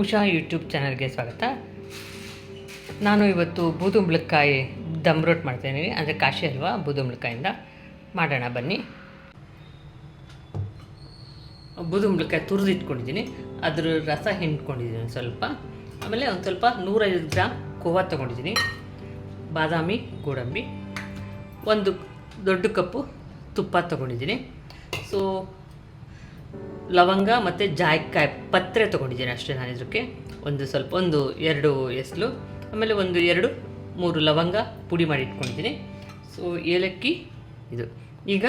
Usha YouTube ಚಾನಲ್ಗೆ ಸ್ವಾಗತ. ನಾನು ಇವತ್ತು ಬೂದುಂಬಳಕಾಯಿ ದಮ್ ರೋಟ್ ಮಾಡ್ತಾಯಿದ್ದೀನಿ ಅಂದರೆ ಕಾಶಿ ಅಲ್ವಾ, ಬೂದುಂಬಳಕಾಯಿಂದ. ಮಾಡೋಣ ಬನ್ನಿ. ಬೂದುಂಬಳಕಾಯಿ ತುರಿದಿಟ್ಕೊಂಡಿದ್ದೀನಿ. ಅದ್ರ ರಸ ಹಿಂಡ್ಕೊಂಡಿದ್ದೀನಿ ಸ್ವಲ್ಪ. ಆಮೇಲೆ ಒಂದು ಸ್ವಲ್ಪ ನೂರೈವತ್ತು ಗ್ರಾಮ್ ಕೋವಾ ತೊಗೊಂಡಿದ್ದೀನಿ. ಬಾದಾಮಿ, ಗೋಡಂಬಿ. ಒಂದು ದೊಡ್ಡ ಕಪ್ಪು ತುಪ್ಪ ತೊಗೊಂಡಿದ್ದೀನಿ. ಸೊ ಲವಂಗ ಮತ್ತು ಜಾಯಿಕಾಯಿ ಪತ್ರೆ ತೊಗೊಂಡಿದ್ದೀನಿ ಅಷ್ಟೇ ನಾನು ಇದಕ್ಕೆ ಒಂದು ಸ್ವಲ್ಪ, ಒಂದು ಎರಡು ಎಸ್ಲು, ಆಮೇಲೆ ಒಂದು ಎರಡು, ಮೂರು ಲವಂಗ ಪುಡಿ ಮಾಡಿ ಇಟ್ಕೊಂಡಿದ್ದೀನಿ. ಸೊ ಏಲಕ್ಕಿ ಇದು. ಈಗ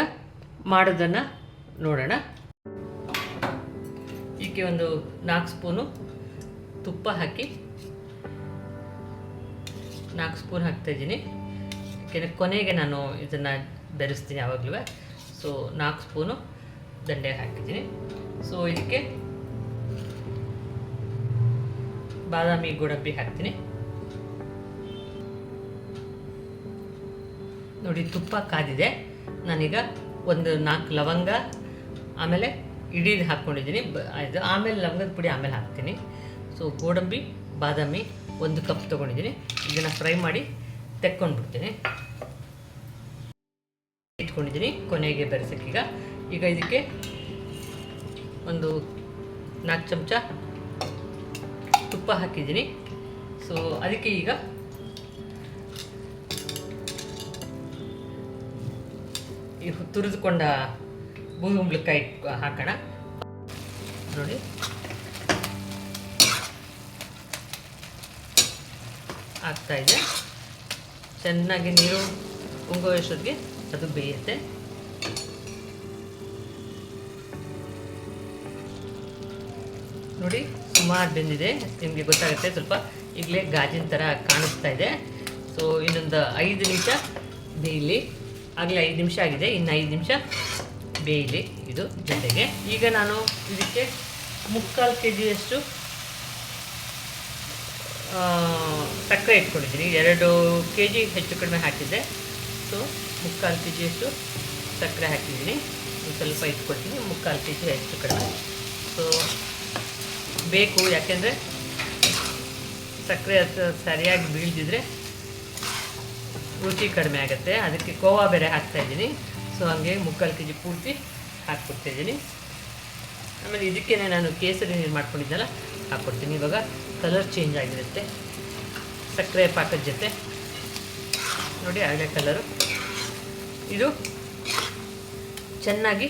ಮಾಡೋದನ್ನು ನೋಡೋಣ. ಇದಕ್ಕೆ ಒಂದು ನಾಲ್ಕು ಸ್ಪೂನು ತುಪ್ಪ ಹಾಕಿ ನಾಲ್ಕು ಸ್ಪೂನ್ ಹಾಕ್ತಾಯಿದ್ದೀನಿ ಯಾಕೆಂದರೆ ಕೊನೆಗೆ ನಾನು ಇದನ್ನು ಬೆರೆಸ್ತೀನಿ ಯಾವಾಗಲೂ. ಸೊ ನಾಲ್ಕು ಸ್ಪೂನು ದಂಡೆ ಹಾಕಿದ್ದೀನಿ. ಸೊ ಇದಕ್ಕೆ ಬಾದಾಮಿ ಗೋಡಂಬಿ ಹಾಕ್ತೀನಿ. ನೋಡಿ, ತುಪ್ಪ ಕಾದಿದೆ. ನಾನೀಗ ಒಂದು ನಾಲ್ಕು ಲವಂಗ, ಆಮೇಲೆ ಇಡೀದು ಹಾಕ್ಕೊಂಡಿದ್ದೀನಿ. ಇದು ಆಮೇಲೆ ಲವಂಗದ ಪುಡಿ ಆಮೇಲೆ ಹಾಕ್ತೀನಿ. ಸೊ ಗೋಡಂಬಿ, ಬಾದಾಮಿ ಒಂದು ಕಪ್ ತೊಗೊಂಡಿದ್ದೀನಿ. ಇದನ್ನು ಫ್ರೈ ಮಾಡಿ ತೆಕ್ಕೊಂಡ್ಬಿಡ್ತೀನಿ. ಇಟ್ಕೊಂಡಿದ್ದೀನಿ ಕೊನೆಗೆ ಬೆರೆಸಕ್ಕೀಗ. ಈಗ ಇದಕ್ಕೆ ಒಂದು ನಾಲ್ಕು ಚಮಚ ತುಪ್ಪ ಹಾಕಿದ್ದೀನಿ. ಸೊ ಅದಕ್ಕೆ ಈಗ ಈ ತುರಿದುಕೊಂಡ ಬೂದುಂಬಳಕಾಯಿ ಹಾಕೋಣ. ನೋಡಿ. ಆಗ್ತಾ ಇದೆ. ಚೆನ್ನಾಗಿ ನೀರು ಉಂಗುವಷ್ಟೊತ್ತಿಗೆ ಅದು ಬೇಯುತ್ತೆ. ನೋಡಿ, ಸುಮಾರು ಬೆಂದಿದೆ. ನಿಮಗೆ ಗೊತ್ತಾಗುತ್ತೆ, ಸ್ವಲ್ಪ ಈಗಲೇ ಗಾಜಿನ ಥರ ಕಾಣಿಸ್ತಾ ಇದೆ. ಸೊ ಇನ್ನೊಂದು ಐದು ನಿಮಿಷ ಬೇಯಲಿ. ಆಗಲೇ ಐದು ನಿಮಿಷ ಆಗಿದೆ, ಇನ್ನು ಐದು ನಿಮಿಷ ಬೇಯಲಿ ಇದು ಜೊತೆಗೆ. ಈಗ ನಾನು ಇದಕ್ಕೆ ಮುಕ್ಕಾಲು ಕೆ ಜಿಯಷ್ಟು ಸಕ್ಕರೆ ಇಟ್ಕೊಂಡಿದ್ದೀನಿ. ಎರಡು ಕೆ ಜಿ ಹೆಚ್ಚು ಕಡಿಮೆ ಹಾಕಿದ್ದೆ. ಸೊ ಮುಕ್ಕಾಲು ಕೆ ಜಿಯಷ್ಟು ಸಕ್ಕರೆ ಹಾಕಿದ್ದೀನಿ. ಸ್ವಲ್ಪ ಇಟ್ಕೊಳ್ತೀನಿ, ಮುಕ್ಕಾಲು ಕೆ ಜಿ ಹೆಚ್ಚು ಕಡಿಮೆ. ಸೊ ಬೇಕು, ಯಾಕೆಂದರೆ ಸಕ್ಕರೆ ಸರಿಯಾಗಿ ಬೀಳ್ದಿದ್ರೆ ರುಚಿ ಕಡಿಮೆ ಆಗುತ್ತೆ. ಅದಕ್ಕೆ ಕೋವಾ ಬೇರೆ ಹಾಕ್ತಾಯಿದ್ದೀನಿ ಸೊ ಹಂಗೆ ಮುಕ್ಕಾಲು ಕೆ ಜಿ ಪೂರ್ತಿ ಹಾಕ್ಕೊಡ್ತಾಯಿದ್ದೀನಿ ಆಮೇಲೆ ಇದಕ್ಕೇ ನಾನು ಕೇಸರಿ ನೀರು ಮಾಡ್ಕೊಂಡಿದ್ದೆಲ್ಲ ಹಾಕ್ಕೊಡ್ತೀನಿ. ಇವಾಗ ಕಲರ್ ಚೇಂಜ್ ಆಗಿರುತ್ತೆ. ಸಕ್ಕರೆ ಪಾಕದ ಜೊತೆ. ನೋಡಿ ಆಗಲೇ ಕಲರು ಇದು ಚೆನ್ನಾಗಿ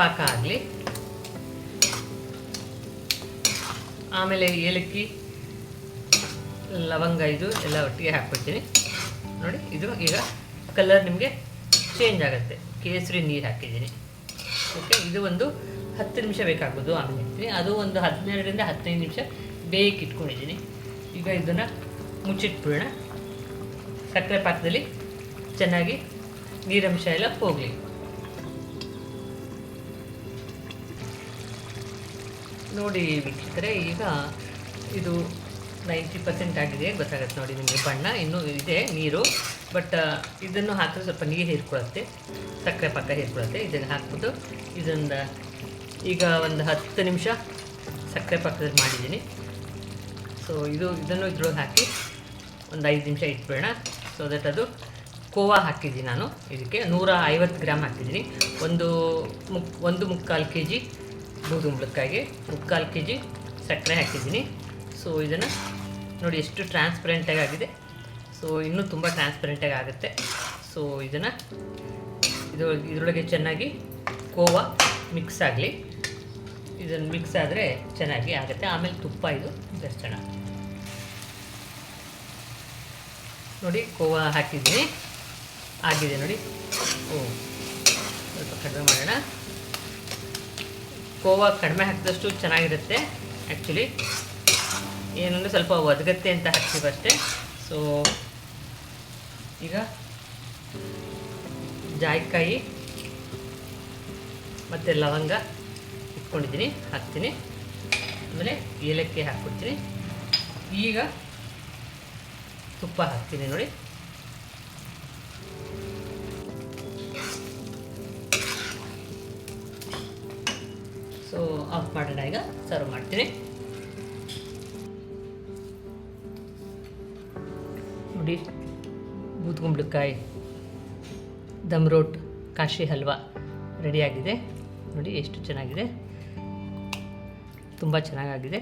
ಪಾಕ ಆಗಲಿ. ಆಮೇಲೆ ಏಲಕ್ಕಿ, ಲವಂಗ ಇದು ಎಲ್ಲ ಒಟ್ಟಿಗೆ ಹಾಕ್ಕೊಳ್ತೀನಿ ನೋಡಿ, ಇದು ಈಗ ಕಲರ್ ನಿಮಗೆ ಚೇಂಜ್ ಆಗುತ್ತೆ. ಕೇಸರಿ ನೀರು ಹಾಕಿದ್ದೀನಿ. ಓಕೆ ಇದು ಒಂದು ಹತ್ತು ನಿಮಿಷ ಬೇಕಾಗ್ಬೋದು ಆಮೇಲೆ ಇಡ್ತೀನಿ ಅದು ಒಂದು ಹದಿನೆರಡರಿಂದ ಹದಿನೈದು ನಿಮಿಷ ಬೇಕಿಟ್ಕೊಂಡಿದ್ದೀನಿ ಈಗ ಇದನ್ನು ಮುಚ್ಚಿಟ್ಬಿಡೋಣ. ಸಕ್ಕರೆ ಪಾಕದಲ್ಲಿ ಚೆನ್ನಾಗಿ ನೀರಂಶ ಎಲ್ಲ ಹೋಗಲಿ. ನೋಡಿ ವೀಕ್ಷಕರೇ, ಈಗ ಇದು ನೈಂಟಿ ಪರ್ಸೆಂಟ್ ಆಗಿದೆ, ಗೊತ್ತಾಗುತ್ತೆ ನೋಡಿ ನಿಮಗೆ ಬಣ್ಣ, ಇನ್ನೂ ಇದೆ ನೀರು, ಬಟ್ ಇದನ್ನು ಹಾಕಿದ್ರೆ ಸ್ವಲ್ಪ ನೀರು ಹೀರ್ಕೊಳ್ಳುತ್ತೆ, ಸಕ್ಕರೆ ಪಕ್ಕ ಹೀರ್ಕೊಳ್ಳುತ್ತೆ, ಇದನ್ನು ಹಾಕ್ಬಿಟ್ಟು ಇದೊಂದು ಈಗ ಒಂದು ಹತ್ತು ನಿಮಿಷ ಸಕ್ಕರೆ ಪಕ್ಕದಲ್ಲಿ ಮಾಡಿದ್ದೀನಿ. ಸೊ ಇದು, ಇದನ್ನು ಇದ್ರೊಳಗೆ ಹಾಕಿ ಒಂದು ಐದು ನಿಮಿಷ ಇಟ್ಬಿಡೋಣ. ಸೊ ದಟ್ ಅದು ಕೋವಾ ಹಾಕಿದ್ದೀನಿ ನಾನು. ಇದಕ್ಕೆ ನೂರ ಐವತ್ತು ಗ್ರಾಮ್ ಹಾಕಿದ್ದೀನಿ. ಒಂದು ಮುಕ್, ಒಂದು ಮುಕ್ಕಾಲು ಕೆ ಜಿ ಬೂದುಂಬಳಕಾಯಿಗೆ ಮುಕ್ಕಾಲು ಕೆ ಜಿ ಸಕ್ಕರೆ ಹಾಕಿದ್ದೀನಿ. ಸೊ ಇದನ್ನು ನೋಡಿ ಎಷ್ಟು ಟ್ರಾನ್ಸ್ಪರೆಂಟಾಗಿ ಆಗಿದೆ. ಸೊ ಇನ್ನೂ ತುಂಬ ಟ್ರಾನ್ಸ್ಪರೆಂಟಾಗಿ ಆಗುತ್ತೆ. ಸೊ ಇದನ್ನು ಇದು ಇದರೊಳಗೆ ಚೆನ್ನಾಗಿ ಕೋವಾ ಮಿಕ್ಸ್ ಆಗಲಿ. ಇದನ್ನು ಮಿಕ್ಸ್ ಆದರೆ ಚೆನ್ನಾಗಿ ಆಗುತ್ತೆ. ಆಮೇಲೆ ತುಪ್ಪ ಇದು ಬೆರೆಸೋಣ. ನೋಡಿ, ಕೋವಾ ಹಾಕಿದ್ದೀನಿ. ಆಗಿದೆ ನೋಡಿ. ಓ, ಸ್ವಲ್ಪ ಕಡಿಮೆ ಮಾಡೋಣ. ಕೋವಾ ಕಡಿಮೆ ಹಾಕಿದಷ್ಟು ಚೆನ್ನಾಗಿರುತ್ತೆ ಆ್ಯಕ್ಚುಲಿ ಏನಂದರೆ ಸ್ವಲ್ಪ ಒದಗತ್ತೆ ಅಂತ ಹಾಕ್ತೀವಿ ಅಷ್ಟೇ. ಸೊ ಈಗ ಜಾಯಿಕಾಯಿ ಮತ್ತು ಲವಂಗ ಇಟ್ಕೊಂಡಿದ್ದೀನಿ, ಹಾಕ್ತೀನಿ. ಆಮೇಲೆ ಏಲಕ್ಕಿ ಹಾಕ್ಕೊಡ್ತೀನಿ ಈಗ ತುಪ್ಪ ಹಾಕ್ತೀನಿ ನೋಡಿ. ಆಫ್ ಮಾಡೋಣ ಈಗ ಸರ್ವ್ ಮಾಡ್ತೀನಿ. ನೋಡಿ, ಬೂದ್ಗುಂಬಳಕಾಯಿ, ದಮ್ ರೋಟ್, ಕಾಶಿ ಹಲ್ವಾ ರೆಡಿಯಾಗಿದೆ ನೋಡಿ, ಎಷ್ಟು ಚೆನ್ನಾಗಿದೆ. ತುಂಬ ಚೆನ್ನಾಗಾಗಿದೆ.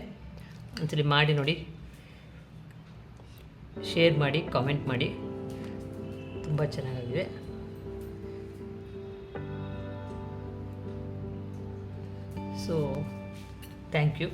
ಒಂದ್ಸಲಿ ಮಾಡಿ ನೋಡಿ. ಶೇರ್ ಮಾಡಿ ಕಾಮೆಂಟ್ ಮಾಡಿ. ತುಂಬ ಚೆನ್ನಾಗಾಗಿದೆ. So, thank you.